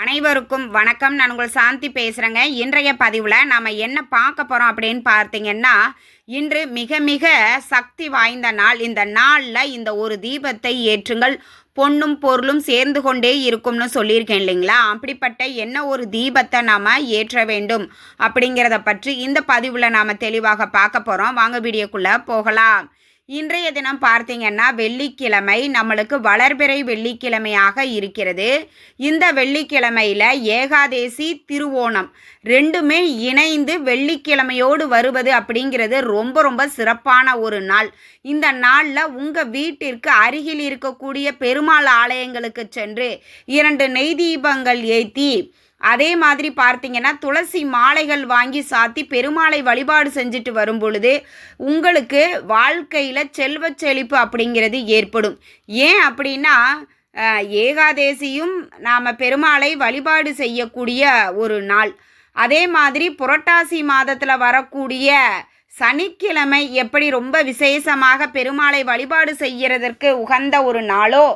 அனைவருக்கும் வணக்கம். நான் உங்கள் சாந்தி பேசுகிறேங்க இன்றைய பதிவில் நாம் என்ன பார்க்க போகிறோம் அப்படின்னு பார்த்தீங்கன்னா இன்று மிக மிக சக்தி வாய்ந்த நாள். இந்த நாளில் இந்த ஒரு தீபத்தை ஏற்றுங்கள். பொண்ணும் பொருளும் சேர்ந்து கொண்டே இருக்கும்னு சொல்லியிருக்கேன் இல்லைங்களா? அப்படிப்பட்ட என்ன ஒரு தீபத்தை நாம் ஏற்ற வேண்டும் அப்படிங்கிறத பற்றி இந்த பதிவில் நாம் தெளிவாக பார்க்க போகிறோம் வாங்க வீடியோக்குள்ளே போகலாம். இன்றைய தினம் பார்த்தீங்கன்னா வெள்ளிக்கிழமை நம்மளுக்கு வளர்பிறை வெள்ளிக்கிழமையாக இருக்கிறது. இந்த வெள்ளிக்கிழமையில் ஏகாதேசி திருவோணம் ரெண்டுமே இணைந்து வெள்ளிக்கிழமையோடு வருவது அப்படிங்கிறது ரொம்ப ரொம்ப சிறப்பான ஒரு நாள். இந்த நாளில் உங்கள் வீட்டிற்கு அருகில் இருக்கக்கூடிய பெருமாள் ஆலயங்களுக்கு சென்று இரண்டு நெய் தீபங்கள் ஏற்றி அதே மாதிரி பார்த்தீங்கன்னா துளசி மாலைகள் வாங்கி சாத்தி பெருமாளை வழிபாடு செஞ்சுட்டு வரும் பொழுது உங்களுக்கு வாழ்க்கையில் செல்வ செழிப்பு அப்படிங்கிறது ஏற்படும். ஏன் அப்படின்னா ஏகாதேசியும் நாம் பெருமாளை வழிபாடு செய்யக்கூடிய ஒரு நாள். அதே மாதிரி புரட்டாசி மாதத்தில் வரக்கூடிய சனிக்கிழமை எப்படி ரொம்ப விசேஷமாக பெருமாளை வழிபாடு செய்கிறதற்கு உகந்த ஒரு நாளோ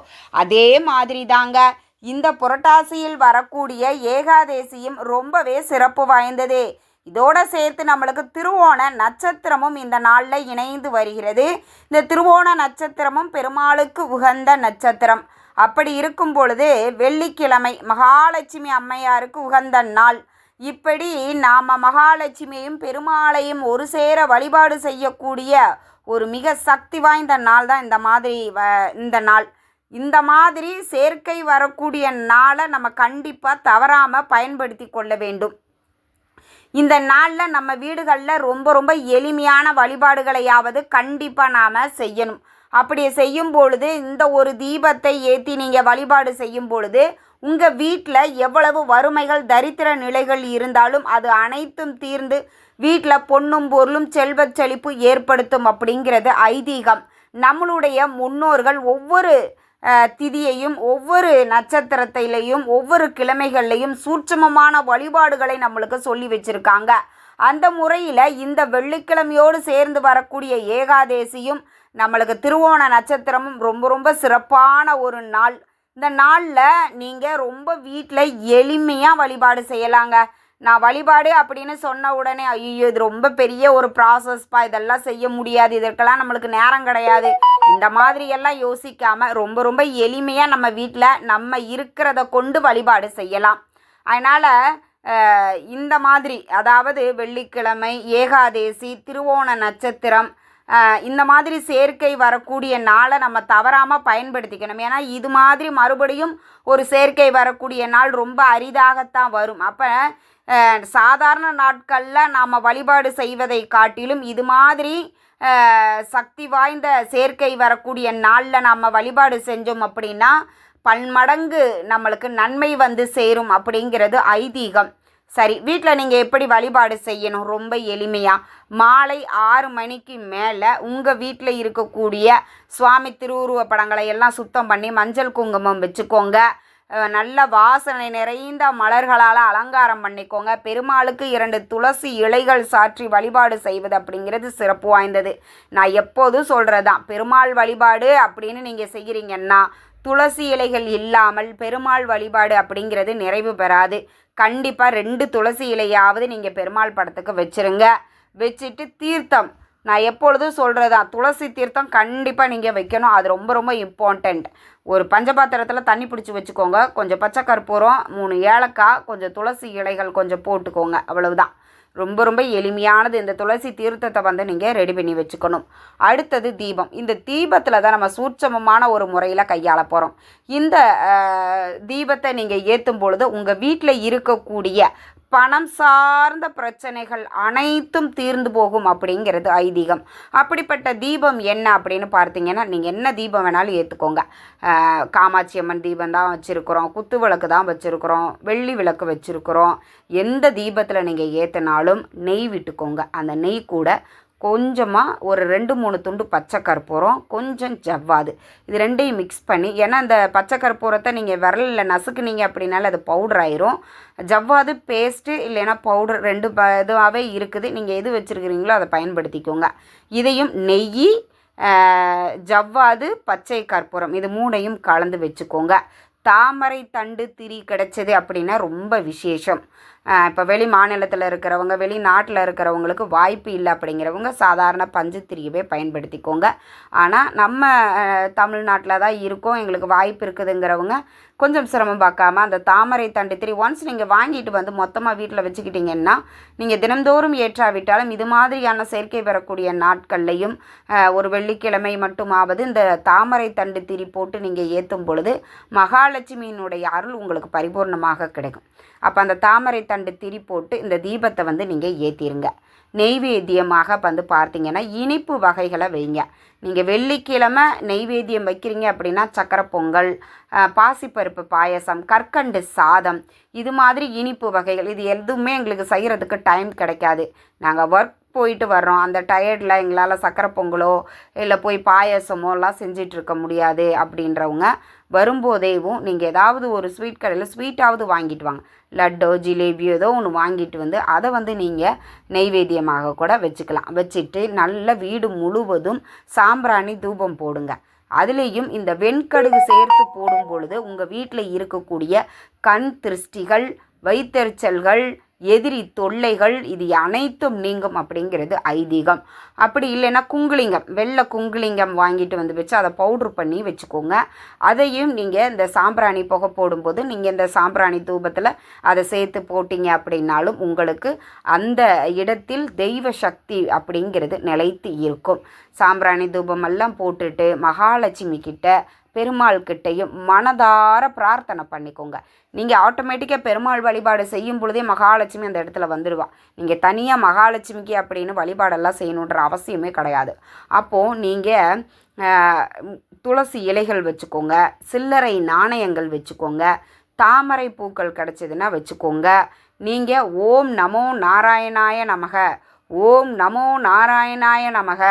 அதே மாதிரி தாங்க இந்த புரட்டாசியில் வரக்கூடிய ஏகாதேசியும் ரொம்பவே சிறப்பு வாய்ந்தது. இதோட சேர்த்து நம்மளுக்கு திருவோண நட்சத்திரமும் இந்த நாளில் இணைந்து வருகிறது. இந்த திருவோண நட்சத்திரமும் பெருமாளுக்கு உகந்த நட்சத்திரம். அப்படி இருக்கும் பொழுது வெள்ளிக்கிழமை மகாலட்சுமி அம்மையாருக்கு உகந்த நாள். இப்படி நாம் மகாலட்சுமியையும் பெருமாளையும் ஒரு சேர வழிபாடு செய்யக்கூடிய ஒரு மிக சக்தி வாய்ந்த நாள் தான் இந்த மாதிரி வ- இந்த நாள். இந்த மாதிரி சேர்க்கை வரக்கூடிய நாளை நம்ம கண்டிப்பாக தவறாமல் பயன்படுத்தி கொள்ள வேண்டும். இந்த நாளில் நம்ம வீடுகளில் ரொம்ப ரொம்ப எளிமையான வழிபாடுகளையாவது கண்டிப்பாக நாம் செய்யணும். அப்படி செய்யும் பொழுது இந்த ஒரு தீபத்தை ஏற்றி நீங்கள் வழிபாடு செய்யும் பொழுது உங்கள் வீட்டில் எவ்வளவு வறுமைகள் தரித்திர நிலைகள் இருந்தாலும் அது அனைத்தும் தீர்ந்து வீட்டில் பொண்ணும் பொருளும் செல்வச் செழிப்பு ஏற்படுத்தும் அப்படிங்கிறது ஐதீகம். நம்மளுடைய முன்னோர்கள் ஒவ்வொரு திதியையும் ஒவ்வொரு நட்சத்திரத்திலையும் ஒவ்வொரு கிழமைகள்லையும் சூட்சமமான வழிபாடுகளை நம்மளுக்கு சொல்லி வச்சுருக்காங்க. அந்த முறையில் இந்த வெள்ளிக்கிழமையோடு சேர்ந்து வரக்கூடிய ஏகாதேசியும் நம்மளுக்கு திருவோண நட்சத்திரமும் ரொம்ப ரொம்ப சிறப்பான ஒரு நாள். இந்த நாளில் நீங்கள் ரொம்ப வீட்டில் எளிமையாக வழிபாடு செய்யலாங்க. நான் வழிபாடு அப்படின்னு சொன்ன உடனே ஐயோ இது ரொம்ப பெரிய ஒரு ப்ராசஸ்ப்பா இதெல்லாம் செய்ய முடியாது. இதற்கெல்லாம் நம்மளுக்கு நேரம் கிடையாது. இந்த மாதிரி எல்லாம் யோசிக்காம ரொம்ப ரொம்ப எளிமையாக நம்ம வீட்டில் நம்ம இருக்கிறத கொண்டு வழிபாடு செய்யலாம். அதனால் இந்த மாதிரி அதாவது வெள்ளிக்கிழமை ஏகாதேசி திருவோண நட்சத்திரம் இந்த மாதிரி சேர்க்கை வரக்கூடிய நாளை நம்ம தவறாமல் பயன்படுத்திக்கணும். ஏன்னா இது மாதிரி மறுபடியும் ஒரு சேர்க்கை வரக்கூடிய நாள் ரொம்ப அரிதாகத்தான் வரும். அப்போ சாதாரண நாட்களில் நாம் வழிபாடு செய்வதை காட்டிலும் இது மாதிரி சக்தி வாய்ந்த சேர்க்கை வரக்கூடிய நாளில் நாம் வழிபாடு செஞ்சோம் அப்படின்னா பன்மடங்கு நம்மளுக்கு நன்மை வந்து சேரும் அப்படிங்கிறது ஐதீகம். சரி வீட்டில் நீங்கள் எப்படி வழிபாடு செய்யணும்? ரொம்ப எளிமையாக மாலை ஆறு மணிக்கு மேலே உங்கள் வீட்டில் இருக்கக்கூடிய சுவாமி திருவுருவ படங்களை எல்லாம் சுத்தம் பண்ணி மஞ்சள் குங்குமம் வச்சுக்கோங்க. நல்ல வாசனை நிறைந்த மலர்களால் அலங்காரம் பண்ணிக்கோங்க. பெருமாளுக்கு இரண்டு துளசி இலைகள் சாற்றி வழிபாடு செய்வது அப்படிங்கிறது சிறப்பு வாய்ந்தது. நான் எப்போதும் சொல்கிறது தான் பெருமாள் வழிபாடு அப்படின்னு நீங்கள் செய்கிறீங்கன்னா துளசி இலைகள் இல்லாமல் பெருமாள் வழிபாடு அப்படிங்கிறது நிறைவு பெறாது. கண்டிப்பாக ரெண்டு துளசி இலையாவது நீங்கள் பெருமாள் படத்துக்கு வச்சுருங்க. வச்சுட்டு தீர்த்தம் நான் எப்பொழுதும் சொல்கிறது தான் துளசி தீர்த்தம் கண்டிப்பாக நீங்கள் வைக்கணும். அது ரொம்ப ரொம்ப இம்பார்ட்டண்ட் ஒரு பஞ்சபாத்திரத்தில் தண்ணி பிடிச்சி வச்சுக்கோங்க. கொஞ்சம் பச்சை கற்பூரம் மூணு ஏலக்காய் கொஞ்சம் துளசி இலைகள் கொஞ்சம் போட்டுக்கோங்க. அவ்வளவுதான். ரொம்ப ரொம்ப எளிமையானது. இந்த துளசி தீர்த்தத்தை வந்து நீங்கள் ரெடி பண்ணி வச்சுக்கணும். அடுத்தது தீபம். இந்த தீபத்தில் தான் நம்ம சூட்சமமான ஒரு முறையில் கையாள போகிறோம் இந்த தீபத்தை நீங்கள் ஏற்றும் பொழுது உங்கள் வீட்டில் இருக்கக்கூடிய பணம் சார்ந்த பிரச்சனைகள் அனைத்தும் தீர்ந்து போகும் அப்படிங்கிறது ஐதீகம். அப்படிப்பட்ட தீபம் என்ன அப்படின்னு பார்த்தீங்கன்னா நீங்கள் என்ன தீபம் வேணாலும் ஏற்றுக்கோங்க காமாட்சி அம்மன் தீபம் தான் வச்சுருக்குறோம் குத்து விளக்கு தான் வச்சுருக்குறோம் வெள்ளி விளக்கு வச்சுருக்குறோம். எந்த தீபத்தில் நீங்கள் ஏற்றினாலும் நெய் விட்டுக்கோங்க. அந்த நெய் கூட கொஞ்சமாக ஒரு ரெண்டு மூணு துண்டு பச்சை கற்பூரம் கொஞ்சம் ஜவ்வாது. இது ரெண்டையும் மிக்ஸ் பண்ணி ஏன்னா அந்த பச்சை கற்பூரத்தை நீங்கள் விரலில் நசுக்குனீங்க அப்படின்னால அது பவுடர் ஆயிரும். ஜவ்வாது பேஸ்ட்டு இல்லைன்னா பவுடர் ரெண்டு ப இதுவாகவே இருக்குது. நீங்கள் எது வச்சுருக்கிறீங்களோ அதை பயன்படுத்திக்கோங்க. இதையும் நெய் ஜவ்வாது பச்சை கற்பூரம் இது மூணையும் கலந்து வச்சுக்கோங்க. தாமரை தண்டு திரி கிடைச்சது அப்படின்னா ரொம்ப விசேஷம். இப்போ வெளி மாநிலத்தில் இருக்கிறவங்க வெளிநாட்டில் இருக்கிறவங்களுக்கு வாய்ப்பு இல்லை அப்படிங்கிறவங்க சாதாரண பஞ்சு திரியவே பயன்படுத்திக்கோங்க. ஆனால் நம்ம தமிழ்நாட்டில் தான் இருக்கோம் எங்களுக்கு வாய்ப்பு இருக்குதுங்கிறவங்க கொஞ்சம் சிரமம் பார்க்காம அந்த தாமரை தண்டு திரி ஒன்ஸ் நீங்கள் வாங்கிட்டு வந்து மொத்தமாக வீட்டில் வச்சுக்கிட்டிங்கன்னா நீங்கள் தினந்தோறும் ஏற்றாவிட்டாலும் இது மாதிரியான செயற்கை பெறக்கூடிய நாட்கள்லையும் ஒரு வெள்ளிக்கிழமை மட்டுமாவது இந்த தாமரை தண்டு திரி போட்டு நீங்கள் ஏற்றும் பொழுது மகாலட்சுமியினுடைய அருள் உங்களுக்கு பரிபூர்ணமாக கிடைக்கும். அப்போ அந்த தாமரை தண்டு திரி போட்டு இந்த தீபத்தை வந்து நீங்கள் ஏற்றிருங்க நெய்வேத்தியமாக வந்து பார்த்தீங்கன்னா இனிப்பு வகைகளை வைங்க. நீங்கள் வெள்ளிக்கிழமை நெய்வேத்தியம் வைக்கிறீங்க அப்படின்னா சக்கரை பொங்கல் பாசிப்பருப்பு பாயசம் கற்கண்டு சாதம் இது மாதிரி இனிப்பு வகைகள் இது எதுவுமே எங்களுக்கு செய்கிறதுக்கு டைம் கிடைக்காது. நாங்கள் ஒர்க் போயிட்டு வர்றோம். அந்த டயர்டில் எங்களால் சக்கரை பொங்கலோ இல்லை போய் பாயசமோ எல்லாம் செஞ்சிட்ருக்க முடியாது அப்படின்றவங்க வரும்போதேவும் நீங்கள் ஏதாவது ஒரு ஸ்வீட் கடையில் ஸ்வீட்டாவது வாங்கிட்டு வாங்க. லட்டோ ஜிலேபியோ ஏதோ ஒன்று வாங்கிட்டு வந்து அதை வந்து நீங்கள் நெய்வேத்தியமாக கூட வச்சுக்கலாம். வச்சுட்டு நல்ல வீடு முழுவதும் சாம்பிராணி தூபம் போடுங்க. அதுலேயும் இந்த வெண்கடுகு சேர்த்து போடும் பொழுது உங்கள் வீட்டில் இருக்கக்கூடிய கண் திருஷ்டிகள் வைத்தறிச்சல்கள் எதிரி தொல்லைகள் இது அனைத்தும் நீங்கும் அப்படிங்கிறது ஐதீகம். அப்படி இல்லைன்னா குங்குலிங்கம் வெள்ளை குங்குலிங்கம் வாங்கிட்டு வந்து வச்சு அதை பவுட்ரு பண்ணி வச்சுக்கோங்க. அதையும் நீங்கள் இந்த சாம்பிராணி புகை போடும்போது நீங்கள் இந்த சாம்பிராணி தூபத்தில் அதை சேர்த்து போட்டிங்க அப்படின்னாலும் உங்களுக்கு அந்த இடத்தில் தெய்வ சக்தி அப்படிங்கிறது நிலைத்து இருக்கும். சாம்பிராணி தூபமெல்லாம் போட்டுட்டு மகாலட்சுமி கிட்ட பெருமாள் கிட்டையும் மனதார பிரார்த்தனை பண்ணிக்கோங்க. நீங்கள் ஆட்டோமேட்டிக்காக பெருமாள் வழிபாடு செய்யும் பொழுதே மகாலட்சுமி அந்த இடத்துல வந்துடுவா நீங்கள் தனியாக மகாலட்சுமிக்கு அப்படின்னு வழிபாடெல்லாம் செய்யணுன்ற அவசியமே கிடையாது. அப்போது நீங்கள் துளசி இலைகள் வச்சுக்கோங்க சில்லறை நாணயங்கள் வச்சுக்கோங்க தாமரை பூக்கள் கிடச்சிதுன்னா வச்சுக்கோங்க. நீங்கள் ஓம் நமோ நாராயணாய நமக ஓம் நமோ நாராயணாய நமக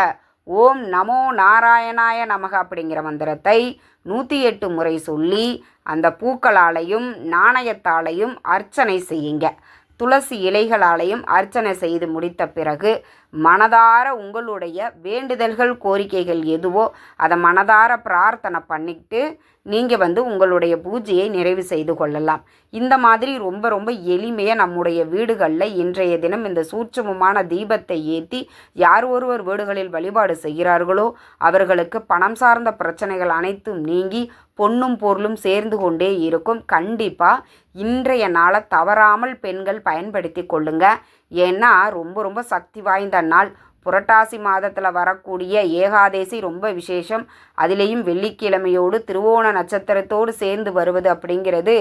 ஓம் நமோ நாராயணாய நமக அப்படிங்கிற மந்திரத்தை நூற்றி எட்டு முறை சொல்லி அந்த பூக்களாலையும் நாணயத்தாலையும் அர்ச்சனை செய்யுங்க. துளசி இலைகளாலையும் அர்ச்சனை செய்து முடித்த பிறகு மனதார உங்களுடைய வேண்டுதல்கள் கோரிக்கைகள் எதுவோ அதை மனதார பிரார்த்தனை பண்ணிக்கிட்டு நீங்கள் வந்து உங்களுடைய பூஜையை நிறைவு செய்து கொள்ளலாம். இந்த மாதிரி ரொம்ப ரொம்ப எளிமையாக நம்முடைய வீடுகளில் இன்றைய தினம் இந்த சூட்சமமான தீபத்தை ஏற்றி யார் ஒருவர் வீடுகளில் வழிபாடு செய்கிறார்களோ அவர்களுக்கு பணம் சார்ந்த பிரச்சனைகள் அனைத்தும் நீங்கி பொண்ணும் பொருளும் சேர்ந்து கொண்டே இருக்கும். கண்டிப்பாக இன்றைய நாளை தவறாமல் பெண்கள் பயன்படுத்தி கொள்ளுங்கள் ஏன்னா ரொம்ப ரொம்ப சக்தி வாய்ந்த நாள். புரட்டாசி மாதத்தில் வரக்கூடிய ஏகாதேசி ரொம்ப விசேஷம். அதுலேயும் வெள்ளிக்கிழமையோடு திருவோண நட்சத்திரத்தோடு சேர்ந்து வருவது அப்படிங்கிறது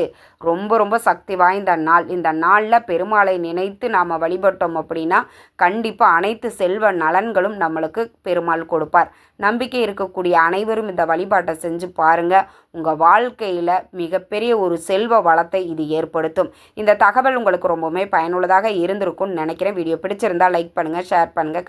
ரொம்ப ரொம்ப சக்தி வாய்ந்த நாள். இந்த நாளில் பெருமாளை நினைத்து நாம் வழிபட்டோம் அப்படின்னா கண்டிப்பாக அனைத்து செல்வ நலன்களும் நம்மளுக்கு பெருமாள் கொடுப்பார். நம்பிக்கை இருக்கக்கூடிய அனைவரும் இந்த வழிபாட்டை செஞ்சு பாருங்கள் உங்கள் வாழ்க்கையில் மிகப்பெரிய ஒரு செல்வ வளத்தை இது ஏற்படுத்தும். இந்த தகவல் உங்களுக்கு ரொம்பவுமே பயனுள்ளதாக இருந்திருக்கும்னு நினைக்கிறேன். வீடியோ பிடிச்சிருந்தால் லைக் பண்ணுங்கள் ஷேர் பண்ணுங்கள்